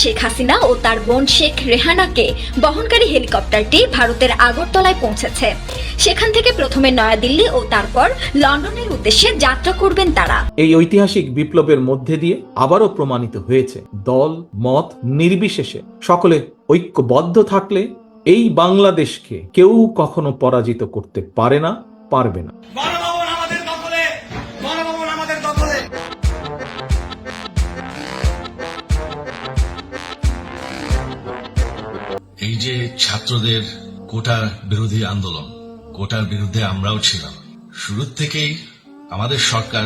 শেখ হাসিনা ও তার বোন শেখ রেহানাকে বহনকারী হেলিকপ্টারটি ভারতের আগরতলায় পৌঁছেছে। সেখান থেকে প্রথমে নয়াদিল্লি ও তারপর লন্ডনের উদ্দেশ্যে যাত্রা করবেন তারা। এই ঐতিহাসিক বিপ্লবের মধ্যে দিয়ে আবারও প্রমাণিত হয়েছে দল মত নির্বিশেষে। সকলে ঐক্যবদ্ধ থাকলে এই বাংলাদেশকে কেউ কখনো পরাজিত করতে পারে না পারবে না। যে ছাত্রদের কোটার বিরোধী আন্দোলন, কোটার বিরুদ্ধে আমরাও ছিলাম। শুরুর থেকেই আমাদের সরকার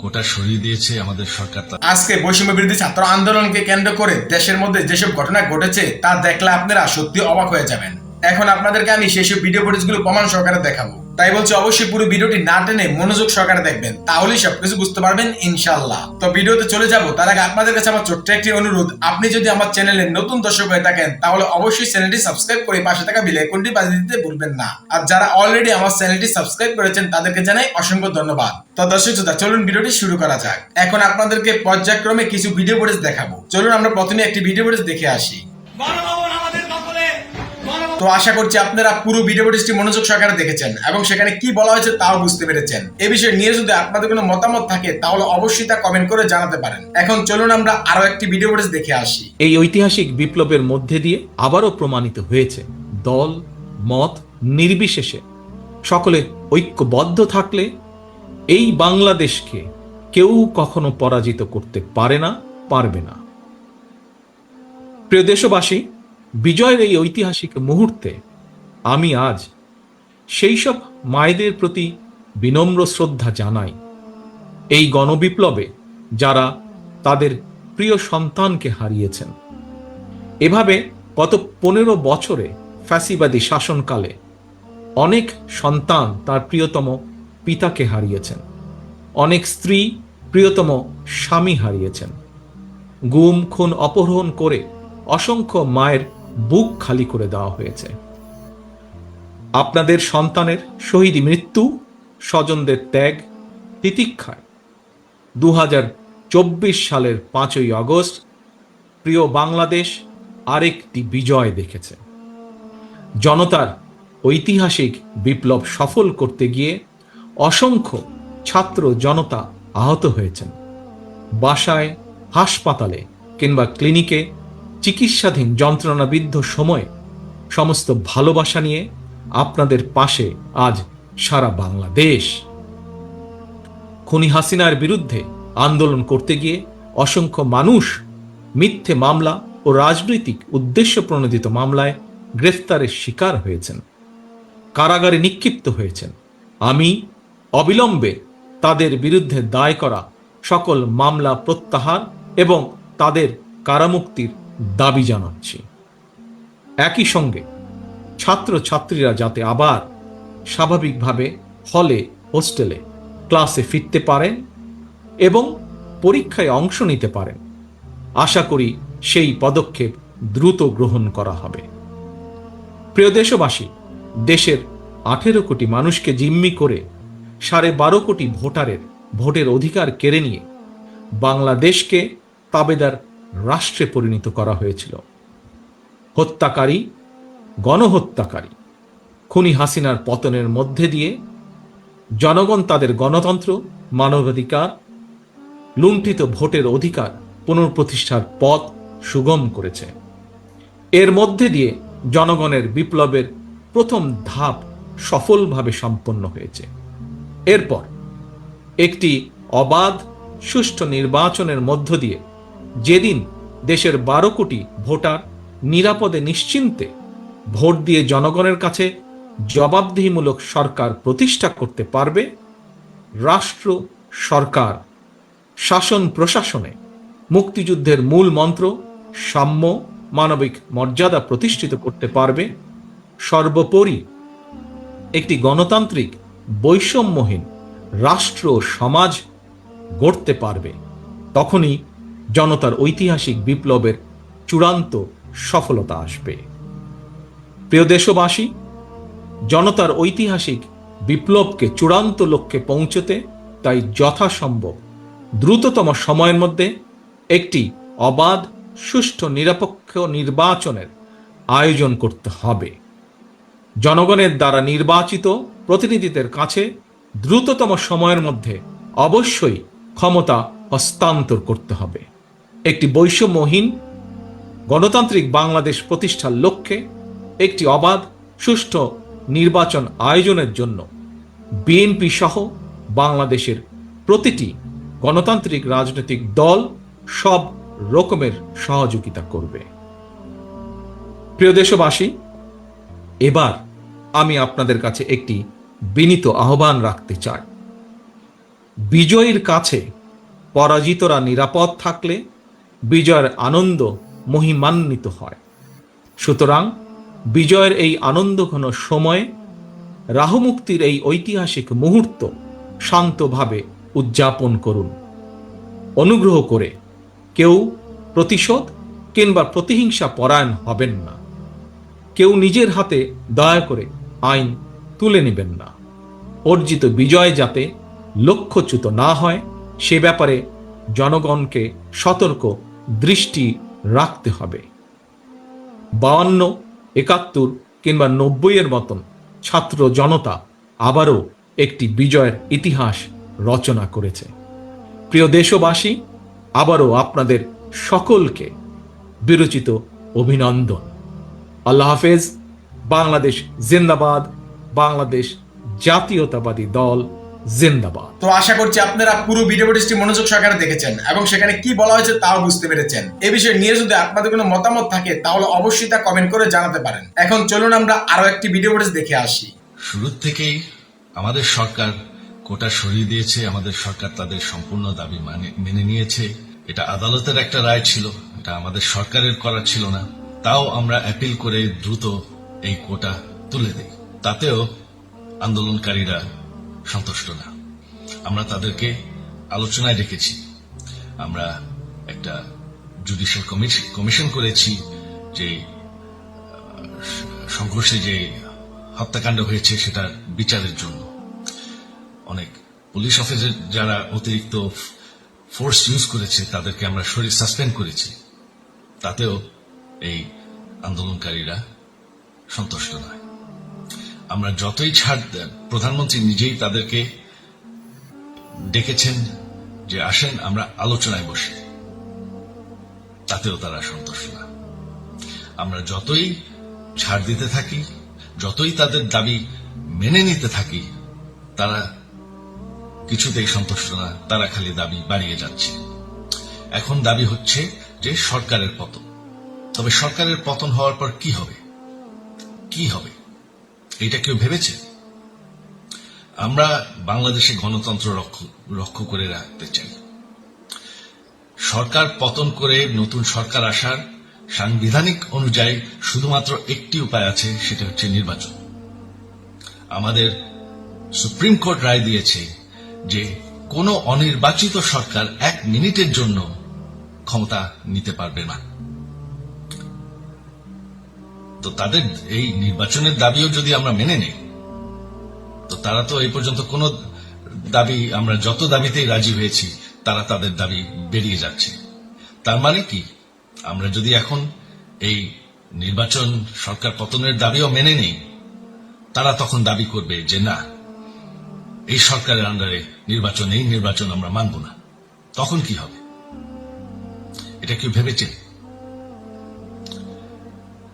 কোটা সরিয়ে দিয়েছে, আমাদের সরকার আজকে বৈষম্য বিরোধী ছাত্র আন্দোলনকে কেন্দ্র করে দেশের মধ্যে যেসব ঘটনা ঘটেছে, তা দেখলে আপনারা সত্যি অবাক হয়ে যাবেন। এখন আপনাদেরকে আমি সেসব ভিডিও ফুটেজগুলো প্রমাণ সহকারে দেখাবো। তাই বলছি অবশ্যই পুরো ভিডিওটি না টেনে মনোযোগ সহকারে দেখবেন, তাহলেই সবকিছু বুঝতে পারবেন ইনশাল্লাহ তো ভিডিওতে চলে যাব, তার আগে আপনাদের কাছে আমার ছোট্ট একটি অনুরোধ, আপনি যদি আমার চ্যানেলে নতুন দর্শক হয়ে থাকেন, তাহলে অবশ্যই চ্যানেলটি সাবস্ক্রাইব করে পাশে থাকা বেল আইকনটি বাজিয়ে দিতে ভুলবেন না। আর যারা অলরেডি আমার চ্যানেলটি সাবস্ক্রাইব করেছেন, তাদেরকে জানাই অসংখ্য ধন্যবাদ। তো দর্শক শ্রোতা, চলুন ভিডিওটি শুরু করা যাক। এখন আপনাদেরকে পর্যায়ক্রমে কিছু ভিডিও ফুটেজ দেখাবো। চলুন আমরা প্রথমে একটি ভিডিও ফুটেজ দেখে আসি। তো আশা করছি আপনারা পুরো ভিডিও ফুটেজটি মনোযোগ সহকারে দেখেছেন এবং সেখানে কি বলা হয়েছে তাও বুঝতে পেরেছেন। এ বিষয়ে নিয়ে যদি আপনাদের কোনো মতামত থাকে, তাহলে অবশ্যই তা কমেন্ট করে জানাতে পারেন। এখন চলুন আমরা আরও একটি ভিডিও ফুটেজ দেখে আসি। এই ঐতিহাসিক বিপ্লবের মধ্যে দিয়ে আবারও প্রমাণিত হয়েছে, দল, মত নির্বিশেষে সকলে ঐক্যবদ্ধ থাকলে এই বাংলাদেশকে কেউ কখনো পরাজিত করতে পারে না, পারবে না। প্রিয় দেশবাসী বিজয়ের এই ঐতিহাসিক মুহূর্তে আমি আজ সেই সব মায়েদের প্রতি বিনম্র শ্রদ্ধা জানাই। এই গণবিপ্লবে যারা তাদের প্রিয় সন্তানকে হারিয়েছেন। এভাবে গত পনেরো বছরে ফ্যাসিবাদী শাসনকালে অনেক সন্তান তার প্রিয়তম পিতাকে হারিয়েছেন। অনেক স্ত্রী প্রিয়তম স্বামী হারিয়েছেন। গুম, খুন, অপহরণ করে অসংখ্য মায়ের বুক খালি করে দেওয়া হয়েছে। আপনাদের সন্তানের শহীদ মৃত্যু, স্বজনদের ত্যাগ, তিতিক্ষায়। দু হাজার চব্বিশ সালের পাঁচই আগস্ট, প্রিয় বাংলাদেশ আরেকটি বিজয় দেখেছে। জনতার ঐতিহাসিক বিপ্লব সফল করতে গিয়ে অসংখ্য ছাত্র জনতা আহত হয়েছেন। বাসায়, হাসপাতালে কিংবা ক্লিনিকে চিকিৎসাধীন যন্ত্রণাবিদ্ধ সময়ে সমস্ত ভালোবাসা নিয়ে আপনাদের পাশে আজ সারা বাংলাদেশ। খুনি হাসিনার বিরুদ্ধে আন্দোলন করতে গিয়ে অসংখ্য মানুষ মিথ্যে মামলা ও রাজনৈতিক উদ্দেশ্য প্রণোদিত মামলায় গ্রেফতারের শিকার হয়েছেন। কারাগারে নিক্ষিপ্ত হয়েছেন। আমি অবিলম্বে তাদের বিরুদ্ধে দায় করা সকল মামলা প্রত্যাহার এবং তাদের কারামুক্তির দাবি জানাচ্ছি। একই সঙ্গে ছাত্র ছাত্রীরা যাতে আবার স্বাভাবিকভাবে হলে, হোস্টেলে ক্লাসে ফিরতে পারেন এবং পরীক্ষায় অংশ নিতে পারেন, আশা করি সেই পদক্ষেপ দ্রুত গ্রহণ করা হবে। প্রিয় দেশবাসী, দেশের আঠেরো কোটি মানুষকে জিম্মি করে সাড়ে বারো কোটি ভোটারের ভোটের অধিকার কেড়ে নিয়ে বাংলাদেশকে তাবেদার রাষ্ট্রে পরিণত করা হয়েছিল। হত্যাকারী, গণহত্যাকারী, খুনি হাসিনার পতনের মধ্যে দিয়ে জনগণ তাদের গণতন্ত্র, মানবাধিকার, লুণ্ঠিত ভোটের অধিকার পুনঃপ্রতিষ্ঠার পথ সুগম করেছে। এর মধ্যে দিয়ে জনগণের বিপ্লবের প্রথম ধাপ সফলভাবে সম্পন্ন হয়েছে। এরপর একটি অবাধ, সুষ্ঠু নির্বাচনের মধ্য দিয়ে যেদিন দেশের বারো কোটি ভোটার নিরাপদে নিশ্চিন্তে ভোট দিয়ে জনগণের কাছে জবাবদিহিমূলক সরকার প্রতিষ্ঠা করতে পারবে, রাষ্ট্র, সরকার, শাসন প্রশাসনে মুক্তিযুদ্ধের মূল মন্ত্র সাম্য মানবিক মর্যাদা প্রতিষ্ঠিত করতে পারবে, সর্বোপরি একটি গণতান্ত্রিক বৈষম্যহীন রাষ্ট্র সমাজ গড়তে পারবে। তখনই জনতার ঐতিহাসিক বিপ্লবের চূড়ান্ত সফলতা আসবে। প্রিয় দেশবাসী, জনতার ঐতিহাসিক বিপ্লবকে চূড়ান্ত লক্ষ্যে পৌঁছতে তাই যথাসম্ভব দ্রুততম সময়ের মধ্যে একটি অবাধ, সুষ্ঠু, নিরপেক্ষ নির্বাচনের আয়োজন করতে হবে। জনগণের দ্বারা নির্বাচিত প্রতিনিধিদের কাছে দ্রুততম সময়ের মধ্যে অবশ্যই ক্ষমতা হস্তান্তর করতে হবে। একটি বৈষম্যহীন গণতান্ত্রিক বাংলাদেশ প্রতিষ্ঠার লক্ষ্যে একটি অবাধ, সুষ্ঠু নির্বাচন আয়োজনের জন্য বিএনপি সহ বাংলাদেশের প্রতিটি গণতান্ত্রিক রাজনৈতিক দল সব রকমের সহযোগিতা করবে। প্রিয় দেশবাসী, এবার আমি আপনাদের কাছে একটি বিনীত আহ্বান রাখতে চাই। বিজয়ীর কাছে পরাজিতরা নিরাপদ থাকলে বিজয়ের আনন্দ মহিমান্বিত হয়। সুতরাং বিজয়ের এই আনন্দঘন সময়ে রাহুমুক্তির এই ঐতিহাসিক মুহূর্ত শান্তভাবে উদযাপন করুন। অনুগ্রহ করে কেউ প্রতিশোধ কিংবা প্রতিহিংসা পরায়ণ হবেন না। কেউ নিজের হাতে দয়া করে আইন তুলে নেবেন না। অর্জিত বিজয় যাতে লক্ষ্যচ্যুত না হয়, সে ব্যাপারে জনগণকে সতর্ক দৃষ্টি রাখতে হবে। বাউন্ন, একাত্তর কিংবা নব্বইয়ের মতন ছাত্র জনতা আবারও একটি বিজয়ের ইতিহাস রচনা করেছে। প্রিয় দেশবাসী, আবারও আপনাদের সকলকে বিরচিত অভিনন্দন। আল্লাহ হাফেজ। বাংলাদেশ জিন্দাবাদ। বাংলাদেশ জাতীয়তাবাদী দল। জিন্দাবাদ। তো আশা করছি আপনারা পুরো ভিডিও ফুটেজটি মনোযোগ সহকারে দেখেছেন এবং সেখানে কি বলা হয়েছে তাও বুঝতে পেরেছেন। এ বিষয়ে নিয়ে যদি আপনাদের কোনো মতামত থাকে তাহলে অবশ্যই তা কমেন্ট করে জানাতে পারেন। এখন চলুন আমরা আরও একটি ভিডিও ফুটেজ দেখে আসি। শুরুর থেকেই আমাদের সরকার কোটা সরিয়ে দিয়েছে আমাদের সরকার তাদের সম্পূর্ণ দাবি মানে মেনে নিয়েছে। এটা আদালতের একটা রায় ছিল এটা আমাদের সরকারের করা ছিল না। তাও আমরা অ্যাপিল করে দ্রুত এই কোটা তুলে দেই। তাতেও আন্দোলনকারীরা সন্তুষ্ট না আমরা তাদেরকে আলোচনায় রেখেছি আমরা একটা জুডিশিয়াল কমিশন করেছি যে সংঘর্ষে যে হত্যাকাণ্ড হয়েছে সেটার বিচারের জন্য। অনেক পুলিশ অফিসার যারা অতিরিক্ত ফোর্স ইউজ করেছে, তাদেরকে আমরা শরীর সাসপেন্ড করেছি। তাতেও এই আন্দোলনকারীরা সন্তুষ্ট নয় আমরা যতই ছাড় দেন, প্রধানমন্ত্রী নিজেই তাদেরকে ডেকেছেন যে আসেন, আমরা আলোচনায় বসি। তাতেও তারা সন্তুষ্ট না। আমরা যতই ছাড় দিতে থাকি, যতই তাদের দাবি মেনে নিতে থাকি, তারা কিছুতেই সন্তুষ্ট না, তারা খালি দাবি বাড়িয়ে যাচ্ছে। এখন দাবি হচ্ছে যে সরকারের পতন। তবে সরকারের পতন হওয়ার পর কি হবে? কি হবে? এটা কেউ ভেবেছে? আমরা বাংলাদেশে গণতন্ত্র রক্ষ- করে রাখতে চাই। সরকার পতন করে নতুন সরকার আসার সাংবিধানিক অনুযায়ী শুধুমাত্র একটি উপায় আছে, সেটা হচ্ছে নির্বাচন। আমাদের সুপ্রিম কোর্ট রায় দিয়েছে যে কোনো অনির্বাচিত সরকার এক মিনিটের জন্য ক্ষমতা নিতে পারবে না। তো তাদের এই নির্বাচনের দাবিও যদি আমরা মেনে নেই, তো তারা তো এই পর্যন্ত কোনো দাবি, আমরা যত দাবিতেই রাজি হয়েছি, তারা তাদের দাবি বেরিয়ে যাচ্ছে। তার মানে কি? আমরা যদি এখন এই নির্বাচন সরকার পতনের দাবিও মেনে নেই, তারা তখন দাবি করবে যে না, এই সরকারের আন্ডারে নির্বাচন, এই নির্বাচন আমরা মানব না। তখন কি হবে? এটা কেউ ভেবেছেন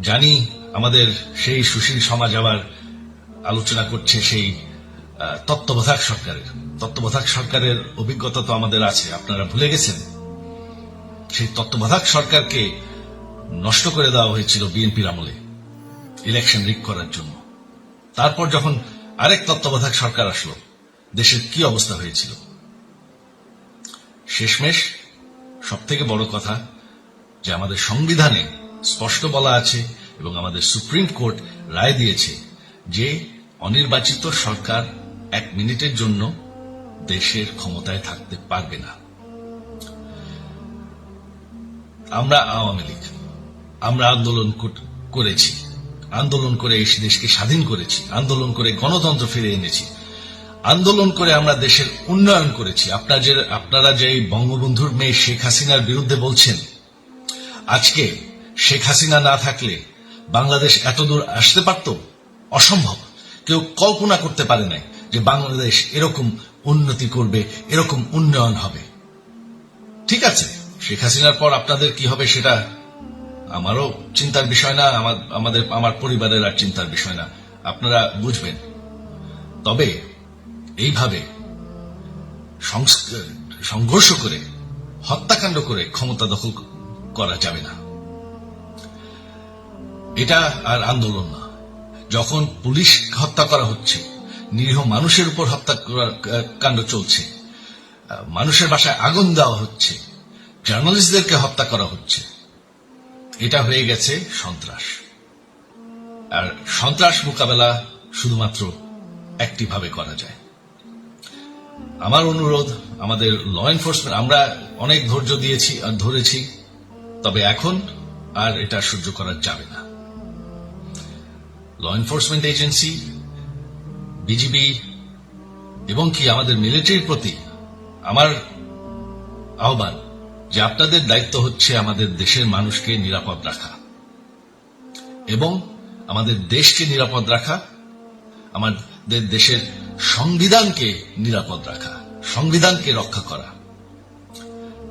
জানি আমাদের সেই সুশীল সমাজ আবার আলোচনা করছে সেই তত্ত্বাবধায়ক সরকারের। তত্ত্বাবধায়ক সরকারের অভিজ্ঞতা তো আমাদের আছে, আপনারা ভুলে গেছেন। সেই তত্ত্বাবধায়ক সরকারকে নষ্ট করে দেওয়া হয়েছিল বিএনপির আমলে ইলেকশন রিক করার জন্য। তারপর যখন আরেক তত্ত্বাবধায়ক সরকার আসলো, দেশের কি অবস্থা হয়েছিল? শেষমেশ সব থেকে বড় কথা যে আমাদের সংবিধানে স্পষ্ট বলা আছে এবং আমাদের সুপ্রিম কোর্ট রায় দিয়েছে যে অনির্বাচিত সরকার এক মিনিটের জন্য দেশের ক্ষমতায় থাকতে পারবে না। আমরা আওয়ামী লীগ, আমরা আন্দোলন করেছি, আন্দোলন করে এই দেশকে স্বাধীন করেছি, আন্দোলন করে গণতন্ত্র ফিরে এনেছি, আন্দোলন করে আমরা দেশের উন্নয়ন করেছি। আপনারা যে আপনারা যে বঙ্গবন্ধুর মেয়ে শেখ হাসিনার বিরুদ্ধে বলছেন, আজকে শেখ হাসিনা না থাকলে বাংলাদেশ এত দূর আসতে পারত? অসম্ভব। কেউ কল্পনা করতে পারে নাই যে বাংলাদেশ এরকম উন্নতি করবে, এরকম উন্নয়ন হবে। ঠিক আছে, শেখ হাসিনার পর আপনাদের কি হবে সেটা আমারও চিন্তার বিষয় না আমাদের, আমার পরিবারের আর চিন্তার বিষয় না। আপনারা বুঝবেন। তবে এইভাবে সংঘর্ষ করে, হত্যাকাণ্ড করে ক্ষমতা দখল করা যাবে না। এটা আর আন্দোলন না। যখন পুলিশ হত্যা করা হচ্ছে, নিরীহ মানুষের উপর হত্যা কাণ্ড চলছে, মানুষের বাসায় আগুন দেওয়া হচ্ছে, জার্নালিস্টদেরকে হত্যা করা হচ্ছে, এটা হয়ে গেছে সন্ত্রাস। আর সন্ত্রাস মোকাবেলা শুধুমাত্র একটি ভাবে করা যায়। আমার অনুরোধ, আমাদের ল এনফোর্সমেন্ট আমরা অনেক ধৈর্য দিয়েছি আর ধরেছি, তবে এখন আর এটা সহ্য করা যাবে না। ল এনফোর্সমেন্ট এজেন্সি বিজিবি এবং কি আমাদের মিলিটারির প্রতি আমার আহ্বান যে আপনাদের দায়িত্ব হচ্ছে আমাদের দেশের মানুষকে নিরাপদ রাখা এবং আমাদের দেশকে নিরাপদ রাখা, আমাদের দেশের সংবিধানকে নিরাপদ রাখা, সংবিধানকে রক্ষা করা।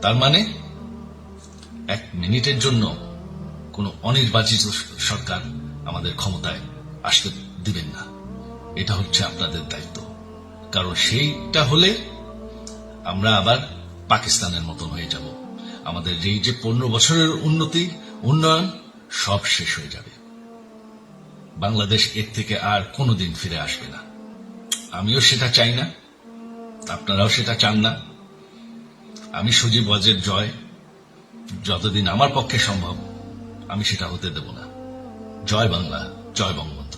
তার মানে এক মিনিটের জন্য কোন অনির্বাচিত সরকার আমাদের ক্ষমতায় আসতে দিবেন না। এটা হচ্ছে আপনাদের দায়িত্ব। কারণ সেইটা হলে আমরা আবার পাকিস্তানের মতন হয়ে যাব। আমাদের এই যে পনেরো বছরের উন্নতি, উন্নয়ন, সব শেষ হয়ে যাবে। বাংলাদেশ এর থেকে আর কোনোদিন ফিরে আসবে না। আমিও সেটা চাই না। আপনারাও সেটা চান না। আমি সজীব ওয়াজের জয়। যতদিন আমার পক্ষে সম্ভব, আমি সেটা হতে দেব না। জয় বাংলা, জয় বঙ্গবন্ধু